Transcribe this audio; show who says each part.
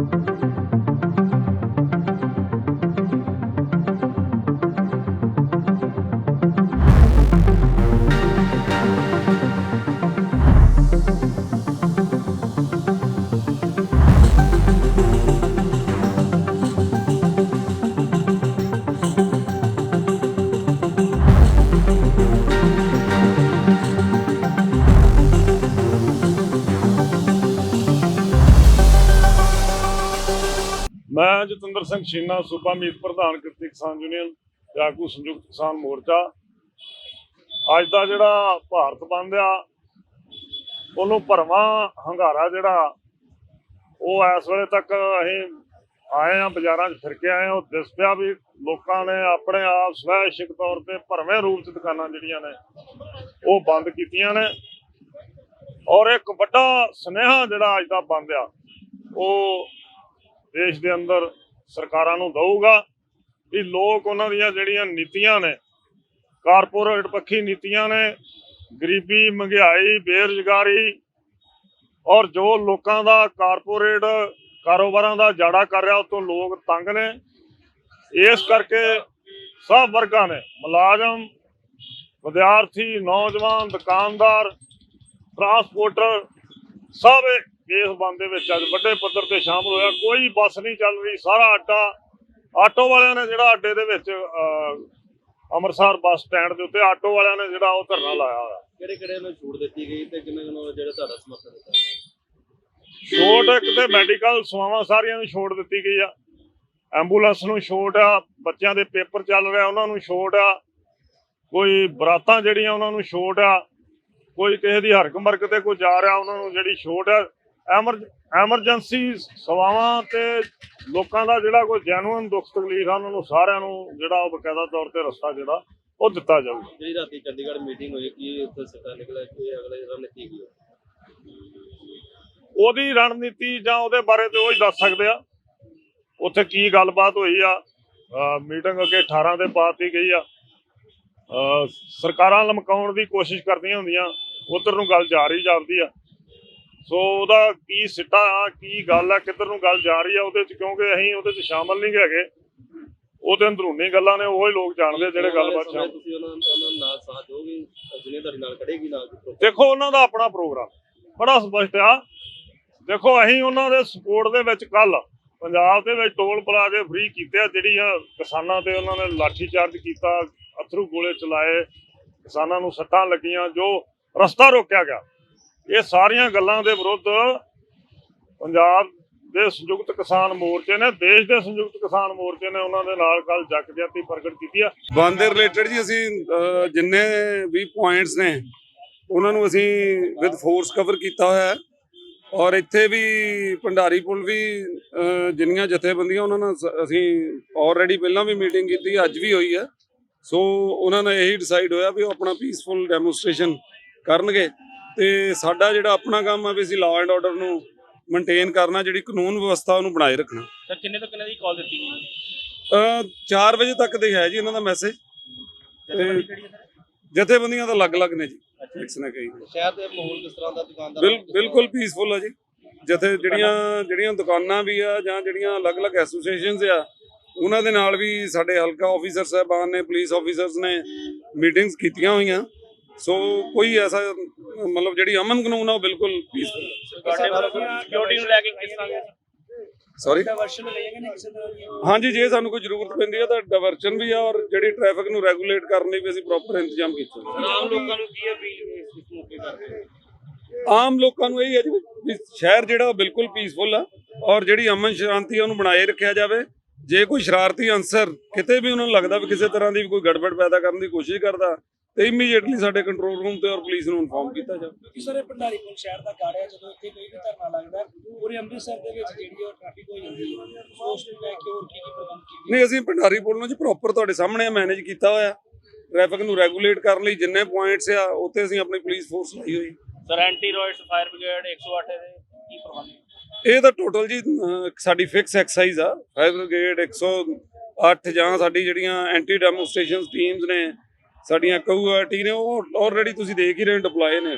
Speaker 1: Thank you. ਮੈਂ ਜਤਿੰਦਰ ਸਿੰਘ ਛੀਨਾ, ਸੂਬਾ ਮੀਤ ਪ੍ਰਧਾਨ ਕਿਰਤੀ ਕਿਸਾਨ ਯੂਨੀਅਨ ਤੇ ਆਗੂ ਸੰਯੁਕਤ ਕਿਸਾਨ ਮੋਰਚਾ। ਅੱਜ ਦਾ ਜਿਹੜਾ ਭਾਰਤ ਬੰਦ ਆ, ਉਹਨੂੰ ਭਰਵਾਂ ਹੰਗਾਰਾ ਜਿਹੜਾ, ਉਹ ਇਸ ਵੇਲੇ ਤੱਕ ਅਸੀਂ ਆਏ ਆ ਬਾਜ਼ਾਰਾਂ 'ਚ ਫਿਰ ਕੇ ਆਏ ਆ ਉਹ ਦਿਸ ਪਿਆ ਵੀ ਲੋਕਾਂ ਨੇ ਆਪਣੇ ਆਪ ਸਵੈਸ਼ਿਕ ਤੌਰ ਤੇ ਭਰਵੇਂ ਰੂਪ 'ਚ ਦੁਕਾਨਾਂ ਜਿਹੜੀਆਂ ਨੇ, ਉਹ ਬੰਦ ਕੀਤੀਆਂ ਨੇ। ਔਰ ਇੱਕ ਵੱਡਾ ਸੁਨੇਹਾ ਜਿਹੜਾ ਅੱਜ ਦਾ ਬੰਦ ਆ, ਉਹ ਦੇਸ਼ ਦੇ ਅੰਦਰ ਸਰਕਾਰਾਂ ਨੂੰ ਦਊਗਾ ਵੀ ਲੋਕ ਉਹਨਾਂ ਦੀਆਂ ਜਿਹੜੀਆਂ ਨੀਤੀਆਂ ਨੇ, ਕਾਰਪੋਰੇਟ ਪੱਖੀ ਨੀਤੀਆਂ ਨੇ, ਗਰੀਬੀ, ਮਹਿੰਗਾਈ, ਬੇਰੁਜ਼ਗਾਰੀ ਔਰ ਜੋ ਲੋਕਾਂ ਦਾ ਕਾਰਪੋਰੇਟ ਕਾਰੋਬਾਰਾਂ ਦਾ ਜਾੜਾ ਕਰ ਰਿਹਾ ਉਹ ਲੋਕ ਤੰਗ ਨੇ। ਇਸ ਕਰਕੇ ਸਭ ਵਰਗਾਂ ਨੇ, ਮੁਲਾਜ਼ਮ, ਵਿਦਿਆਰਥੀ, ਨੌਜਵਾਨ, ਦੁਕਾਨਦਾਰ ਟਰਾਂਸਪੋਰਟਰ ਸਭ ਇਸ ਬੰਦ ਦੇ ਵਿੱਚ ਅੱਜ ਵੱਡੇ ਪੱਧਰ ਤੇ ਸ਼ਾਮਲ ਹੋਇਆ। ਕੋਈ ਬੱਸ ਨਹੀਂ ਚੱਲ ਰਹੀ ਸਾਰਾ ਅੱਡਾ ਆਟੋ ਵਾਲਿਆਂ ਨੇ ਜਿਹੜਾ ਅੱਡੇ ਦੇ ਵਿੱਚ ਅੰਮ੍ਰਿਤਸਰ ਬੱਸ ਸਟੈਂਡ ਦੇ ਉੱਤੇ ਆਟੋ ਵਾਲਿਆਂ ਨੇ ਜਿਹੜਾ ਉਹ ਧਰਨਾ ਲਾਇਆ ਹੋਇਆ।
Speaker 2: ਕਿਹੜੇ ਕਿਹੜੇ ਨੂੰ ਛੂਟ ਦਿੱਤੀ ਗਈ ਤੇ ਕਿੰਨੇ ਕਿੰਨੇ ਜਿਹੜਾ ਤੁਹਾਡਾ ਸਮਰਥਨ ਦਿੱਤਾ
Speaker 1: ਛੋਟ ਇੱਕ ਤੇ ਮੈਡੀਕਲ ਸੇਵਾਵਾਂ ਸਾਰੀਆਂ ਨੂੰ ਛੋਟ ਦਿੱਤੀ ਗਈ ਆ। ਐਂਬੂਲੈਂਸ ਨੂੰ ਛੋਟ ਆ ਬੱਚਿਆਂ ਦੇ ਪੇਪਰ ਚੱਲ ਰਿਹਾ ਉਹਨਾਂ ਨੂੰ ਛੋਟ ਆ। ਕੋਈ ਬਰਾਤਾਂ ਜਿਹੜੀਆਂ ਉਹਨਾਂ ਨੂੰ ਛੋਟ ਆ ਕੋਈ ਕਿਸੇ ਦੀ ਹਰਕ ਮਰਕ ਤੇ ਕੋਈ ਜਾ ਰਿਹਾ ਉਹਨਾਂ ਨੂੰ ਜਿਹੜੀ ਛੋਟ ਆ ਐਮਰਜੈਂਸੀ ਸੇਵਾਵਾਂ ਤੇ ਲੋਕਾਂ ਦਾ ਜਿਹੜਾ ਕੋਈ ਜੈਨੂਇਨ ਦੁੱਖ ਤਕਲੀਫ ਆ ਉਹਨਾਂ ਨੂੰ ਸਾਰਿਆਂ ਨੂੰ ਜਿਹੜਾ ਉਹ ਬਕਾਇਦਾ ਤੌਰ ਤੇ ਰਸਤਾ ਜਿਹੜਾ ਉਹ ਦਿੱਤਾ ਜਾਊਗਾ।
Speaker 2: ਜਿਹੜੀ ਰਾਤੀ ਚੰਡੀਗੜ੍ਹ ਮੀਟਿੰਗ ਹੋਈ ਕੀ ਉੱਥੇ ਸਿੱਟਾ ਨਿਕਲਿਆ ਕਿ ਅਗਲੇ ਰਣਨੀਤੀ ਕੀ
Speaker 1: ਉਹਦੀ ਰਣਨੀਤੀ ਜਾਂ ਉਹਦੇ ਬਾਰੇ ਤੇ ਉਹ ਹੀ ਦੱਸ ਸਕਦੇ ਆ। ਉੱਥੇ ਕੀ ਗੱਲਬਾਤ ਹੋਈ ਆ ਮੀਟਿੰਗ ਅੱਗੇ 18 ਦੇ ਪਾਤੀ ਗਈ ਆ। ਸਰਕਾਰਾਂ ਲਮਕਾਉਣ ਦੀ ਕੋਸ਼ਿਸ਼ ਕਰਦੀਆਂ ਹੁੰਦੀਆਂ ਉਧਰ ਨੂੰ ਗੱਲ ਜਾ ਰਹੀ ਜਾਂਦੀ ਆ। ਸੋ ਉਹਦਾ ਕੀ ਸਿੱਟਾ ਆ ਕੀ ਗੱਲ ਆ ਕਿੱਧਰ ਨੂੰ ਗੱਲ ਜਾ ਰਹੀ ਆ ਉਹਦੇ ਚ ਕਿਉਂਕਿ ਅਸੀਂ ਉਹਦੇ ਚ ਸ਼ਾਮਲ ਨਹੀਂ ਹੈਗੇ। ਉਹਦੇ ਅੰਦਰੂਨੀ ਗੱਲਾਂ ਨੇ ਉਹ ਹੀ ਲੋਕ ਜਾਣਦੇ ਜਿਹੜੇ ਗੱਲਬਾਤ
Speaker 2: ਸਮੇਂ
Speaker 1: ਸ਼ਾਮਲ
Speaker 2: ਤੁਸੀਂ ਉਹਨਾਂ ਉਹਨਾਂ ਨਾਲ ਸਾਥ ਦੋਗੇ ਜਿੰਨੇ ਤੁਹਾਡੇ ਨਾਲ ਖੜੇਗੀ ਨਾਲ ਦਿੱਤੋ
Speaker 1: ਦੇਖੋ ਉਹਨਾਂ ਦਾ ਆਪਣਾ ਪ੍ਰੋਗਰਾਮ। ਬੜਾ ਸਪਸ਼ਟ ਆ। ਦੇਖੋ ਅਸੀਂ ਉਹਨਾਂ ਦੇ ਸਪੋਰਟ ਦੇ ਵਿੱਚ ਕੱਲ ਪੰਜਾਬ ਦੇ ਵਿੱਚ ਟੋਲ ਪਲਾਜ਼ੇ ਫ੍ਰੀ ਕੀਤੇ ਆ ਜਿਹੜੀਆਂ ਕਿਸਾਨਾਂ ਤੇ ਉਹਨਾਂ ਨੇ ਲਾਠੀ ਚਾਰਜ ਕੀਤਾ ਅਥਰੂ ਗੋਲੇ ਚਲਾਏ ਕਿਸਾਨਾਂ ਨੂੰ ਸੱਟਾਂ ਲੱਗੀਆਂ ਜੋ ਰਸਤਾ ਰੋਕਿਆ ਗਿਆ। ਇਹ ਸਾਰੀਆਂ ਗੱਲਾਂ ਦੇ ਵਿਰੁੱਧ ਪੰਜਾਬ ਦੇ ਸੰਯੁਕਤ ਕਿਸਾਨ ਮੋਰਚੇ ਨੇ, ਦੇਸ਼ ਦੇ ਸੰਯੁਕਤ ਕਿਸਾਨ ਮੋਰਚੇ ਨੇ ਉਹਨਾਂ ਦੇ ਨਾਲ ਕੱਲ ਜੱਕ ਜਾਤੀ ਪ੍ਰਗਟ ਕੀਤੀ ਆ।
Speaker 3: ਬੰਦ ਦੇ ਰਿਲੇਟਡ ਜੀ ਅਸੀਂ ਜਿੰਨੇ ਵੀ ਪੁਆਇੰਟਸ ਨੇ, ਉਹਨਾਂ ਨੂੰ ਅਸੀਂ ਵਿਦ ਫੋਰਸ ਕਵਰ ਕੀਤਾ ਹੋਇਆ ਹੈ। ਔਰ ਇੱਥੇ ਵੀ ਭੰਡਾਰੀ ਪੁਲ ਵੀ ਜਿੰਨੀਆਂ ਜਥੇਬੰਦੀਆਂ ਉਹਨਾਂ ਨਾਲ ਅਸੀਂ ਆਲਰੇਡੀ ਪਹਿਲਾਂ ਵੀ ਮੀਟਿੰਗ ਕੀਤੀ, ਅੱਜ ਵੀ ਹੋਈ ਹੈ। ਸੋ ਉਹਨਾਂ ਨੇ ਇਹੀ ਡਿਸਾਈਡ ਹੋਇਆ ਵੀ ਉਹ ਆਪਣਾ ਪੀਸਫੁਲ ਡੈਮੋਨਸਟ੍ਰੇਸ਼ਨ ਕਰਨਗੇ। ਤੇ ਸਾਡਾ ਜਿਹੜਾ ਆਪਣਾ ਕੰਮ ਹੈ ਵੀ ਅਸੀਂ ਲਾਅ ਐਂਡ ਆਰਡਰ ਨੂੰ ਮੇਨਟੇਨ ਕਰਨਾ ਜਿਹੜੀ ਕਾਨੂੰਨ ਵਿਵਸਥਾ ਉਹਨੂੰ ਬਣਾਏ ਰੱਖਣਾ।
Speaker 4: ਸਰ ਕਿੰਨੇ ਤੋਂ ਕਿੰਨੇ ਦੀ ਕਾਲ ਦਿੱਤੀ ਗਈ?
Speaker 3: ਅਹ 4 ਵਜੇ ਤੱਕ ਦੇ ਹੈ ਜੀ ਇਹਨਾਂ ਦਾ ਮੈਸੇਜ
Speaker 4: ਜਥੇਬੰਦੀ ਕਿਹੜੀ ਹੈ ਸਰ?
Speaker 3: ਜਥੇਬੰਦੀਆਂ ਤਾਂ ਅਲੱਗ-ਅਲੱਗ ਨੇ ਜੀ ਫਿਕਸ ਨਾ ਕਹੀ
Speaker 2: ਸ਼ਹਿਰ ਦੇ ਮਾਹੌਲ ਕਿਸ ਤਰ੍ਹਾਂ ਦਾ ਦੁਕਾਨਦਾਰ?
Speaker 3: ਬਿਲ ਬਿਲਕੁਲ ਪੀਸਫੁਲ ਆ ਜੀ। ਜਥੇ ਜਿਹੜੀਆਂ ਜਿਹੜੀਆਂ ਦੁਕਾਨਾਂ ਵੀ ਆ ਜਾਂ ਜਿਹੜੀਆਂ ਅਲੱਗ-ਅਲੱਗ ਐਸੋਸੀਏਸ਼ਨਸ ਆ ਉਹਨਾਂ ਦੇ ਨਾਲ ਵੀ ਸਾਡੇ ਹਲਕਾ ਆਫੀਸਰ ਸਾਹਿਬਾਨ ਨੇ ਪੁਲਿਸ ਆਫੀਸਰਸ ਨੇ ਮੀਟਿੰਗਸ ਕੀਤੀਆਂ ਹੋਈਆਂ। ਸੋ ਕੋਈ ਐਸਾ ਮਤਲਬ ਜਿਹੜੀ ਅਮਨ ਕਾਨੂੰਨ ਆ ਉਹ ਬਿਲਕੁਲ ਪੀਸਫੁਲ
Speaker 4: ਤੁਹਾਡੇ ਵੱਲੋਂ ਸਿਕਿਉਰਿਟੀ ਨੂੰ ਲੈ ਕੇ ਕਿਸ ਤਰ੍ਹਾਂ ਦੇ?
Speaker 3: ਸੌਰੀ
Speaker 4: ਡਾਇਵਰਸ਼ਨ ਲਈਏਗੇ ਨਾ ਕਿਸੇ ਦਾ?
Speaker 3: ਹਾਂਜੀ ਜੇ ਸਾਨੂੰ ਕੋਈ ਜ਼ਰੂਰਤ ਪੈਂਦੀ ਹੈ ਤਾਂ ਡਾਇਵਰਸ਼ਨ ਵੀ ਆ ਔਰ ਜਿਹੜੀ ਟ੍ਰੈਫਿਕ ਨੂੰ ਰੈਗੂਲੇਟ ਕਰਨ ਲਈ ਵੀ ਅਸੀਂ ਪ੍ਰੋਪਰ ਇੰਤਜ਼ਾਮ ਕੀਤੇ।
Speaker 4: ਆਮ ਲੋਕਾਂ ਨੂੰ ਕੀ ਅਪੀਲ ਇਸ ਮੌਕੇ ਕਰਦੇ
Speaker 3: ਆਮ ਲੋਕਾਂ ਨੂੰ ਇਹ ਹੈ ਜੀ ਵੀ ਸ਼ਹਿਰ ਜਿਹੜਾ ਬਿਲਕੁਲ ਪੀਸਫੁਲ ਆ ਔਰ ਜਿਹੜੀ ਅਮਨ ਸ਼ਾਂਤੀ ਆ ਉਹਨੂੰ ਬਣਾਏ ਰੱਖਿਆ ਜਾਵੇ। ਜੇ ਕੋਈ ਸ਼ਰਾਰਤੀ ਅਨਸਰ ਕਿਤੇ ਵੀ ਉਹਨਾਂ ਨੂੰ ਲੱਗਦਾ ਵੀ ਕਿਸੇ ਤਰ੍ਹਾਂ ਦੀ ਵੀ ਕੋਈ ਗੜਬੜ ਪੈਦਾ ਕਰਨ ਦੀ ਕੋਸ਼ਿਸ਼ ਕਰਦਾ ਤੇ ਇਮੀਡੀਏਟਲੀ ਸਾਡੇ ਕੰਟਰੋਲ ਰੂਮ ਤੇ ਔਰ ਪੁਲਿਸ ਨੂੰ ਇਨਫੋਰਮ ਕੀਤਾ ਜਾਵੇ।
Speaker 5: ਸਰ ਇਹ ਭੰਡਾਰੀਪੁਰ ਸ਼ਹਿਰ ਦਾ ਹੈ ਜਦੋਂ ਇੱਥੇ ਕੋਈ ਵੀ ਧਰਨਾ ਲੱਗਦਾ ਹੈ, ਪੂਰੇ ਅੰਮ੍ਰਿਤਸਰ ਦੇ ਵਿੱਚ ਜਿਹੜੀ ਉਹ ਟ੍ਰੈਫਿਕ ਹੋ ਜਾਂਦੀ ਹੈ ਉਸ ਨੂੰ ਲੈ ਕੇ ਹੋਰ ਕੀ ਕੀ ਪ੍ਰਬੰਧ ਕੀਤੇ
Speaker 3: ਨਹੀਂ ਅਸੀਂ ਭੰਡਾਰੀ ਪੁਲ ਨੂੰ ਜੀ ਪ੍ਰੋਪਰ ਤੁਹਾਡੇ ਸਾਹਮਣੇ ਮੈਨੇਜ ਕੀਤਾ ਹੋਇਆ। ਟ੍ਰੈਫਿਕ ਨੂੰ ਰੈਗੂਲੇਟ ਕਰਨ ਲਈ ਜਿੰਨੇ ਪੁਆਇੰਟਸ ਆ ਉੱਥੇ ਅਸੀਂ ਆਪਣੀ ਪੁਲਿਸ ਫੋਰਸ ਲਾਈ ਹੋਈ।
Speaker 4: Sir anti riots fire brigade 108 ਦੇ ਕੀ ਪ੍ਰਬੰਧ?
Speaker 3: ਇਹ ਤਾਂ ਟੋਟਲ ਜੀ ਸਾਡੀ ਫਿਕਸ ਐਕਸਰਸਾਈਜ਼ ਆ। ਫਾਇਰ ਬ੍ਰਿਗੇਡ 108 ਜਾਂ ਸਾਡੀ ਜਿਹੜੀਆਂ ਐਂਟੀ ਡੈਮੋਨਸਟ੍ਰੇਸ਼ਨ ਟੀਮਸ ਨੇ, ਸਾਡੀਆਂ ਕਊਆ ਟੀ ਨੇ, ਉਹ ਆਲਰੇਡੀ ਤੁਸੀਂ ਦੇਖ ਹੀ ਰਹੇ ਡਿਪਲੋਏ ਨੇ।